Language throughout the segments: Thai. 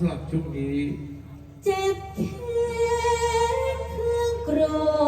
สำหรับช่วงนี้ เจ็บแค่เครื่องโกรธ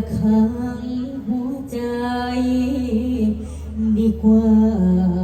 อย่าขังหัวใจ ดีกว่า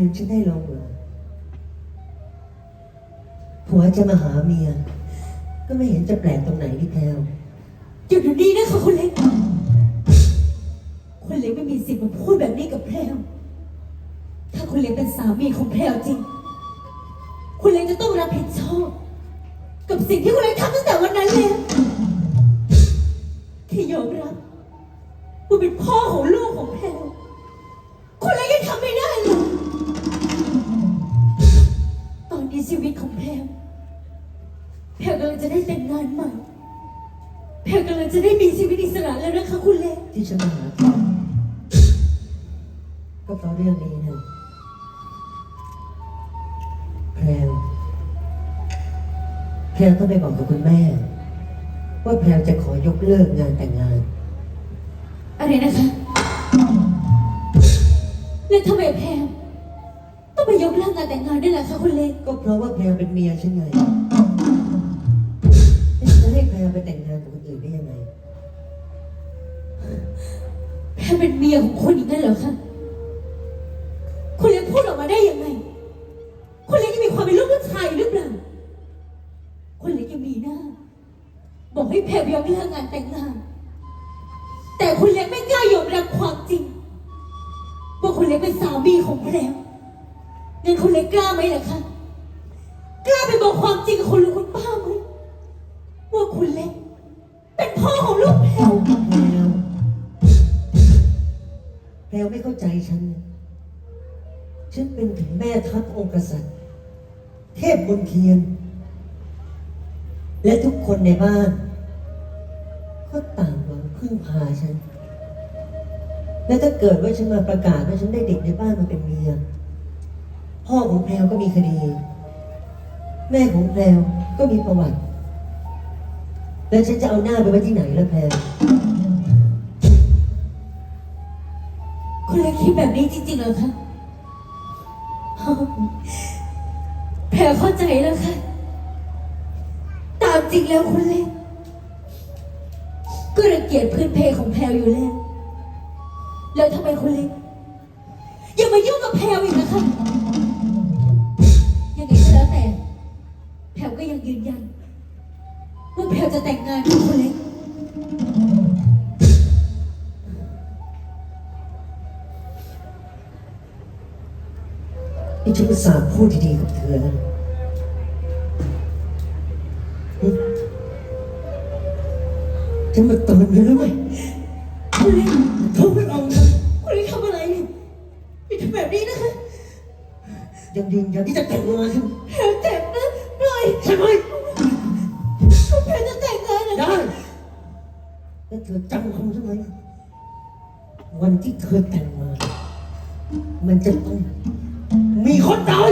ลืมฉันได้ลงเหรอผัวจะมาหาเมีย ก็ไม่เห็นจะแปลกตรงไหนนี่แพลวหยุดเดี๋ยวนี้นะคะคุณเล็กคุณเล็กไม่มีสิทธิ์มาพูดแบบนี้กับแพรวถ้าคุณเล็กเป็นสามีของแพรวจริง คุณเล็กจะต้องรับผิดชอบ กับสิ่งที่คุณเล็กทำตั้งแต่วันนั้นเลยที่ยอมรับว่าเป็นพ่อของลูกของแพรว ได้แต่งงานใหม่แพรกำลังจะได้มีชีวิตอิสระแล้วนะคะคุณเล็กที่ฉันมาหาเธอก็เพราะเรื่องนี้นะแพลวแพลวต้องไปบอกกับคุณแม่ ว่าแพลวจะขอยกเลิกงานแต่งงาน อะไรนะคะ แล้วทำไมแพรต้องไปยกเลิกงานแต่งงานด้วยล่ะคะคุณเล็ก ก็เพราะว่าแพลวเป็นเมียฉันไงจะ ให้แพลวไปแต่งงานกับคนอื่นได้ยังไง แพรเป็นเมียของคุณอีกนั่นเหรอคะ คุณเล็กพูดออกมาได้ยังไง คุณเล็กยังมีความเป็นลูกผู้ชายหรือเปล่า คุณเล็กยังมีหน้า บอกให้แพรยกเลิกงานแต่งงาน แต่คุณเล็กไม่กล้ายอมรับความจริงเล็กเป็นสามีของแพรวงั้นคุณเล็กกล้าไหมล่ะคะ กล้าไปบอกความจริงกับคุณลุงคุณป้า ไม่เข้าใจฉัน ฉันเป็นถึงแม่ทัพองค์กษัตริย์ เทพบนเทียน และทุกคนในบ้าน ก็ต่างหวังพึ่งพาฉัน และถ้าเกิดว่าฉันมาประกาศว่าฉันได้เด็กในบ้านมาเป็นเมีย พ่อของแพลวก็มีคดี แม่ของแพลวก็มีประวัติ แล้วฉันจะเอาหน้าไปไว้ที่ไหนล่ะแพลว นี้จริงๆเหรอคะแพรเข้าใจแล้วค่ะ ตามจริงแล้วคุณเล็กก็รังเกียจพื้นเพของแพรอยู่แล้ว แล้วทำไมคุณเล็กยังมายุ่งกับแพรอีกนะคะยังไงก็แล้วแต่ แพรก็ยังยืนยันว่าแพรจะแต่งงานกับคุณเล็ก นี่ฉันอุตส่าห์พูดดีๆกับเธอแล้วนะหึฉันมาเตือนเธอแล้วไหมคุณเล็กเธอไม่เอานะคุณเล็กทำอะไรเนี่ยอย่าทำแบบนี้นะคะยังยืนยันที่จะแต่งงานใช่ไหมแพรเจ็บนะปล่อยใช่ไหมแพรจะแต่งงานนะได้แล้วเธอจำคำใช่ไหมวันที่เธอแต่งงานมันจะต้อง มีคนตาย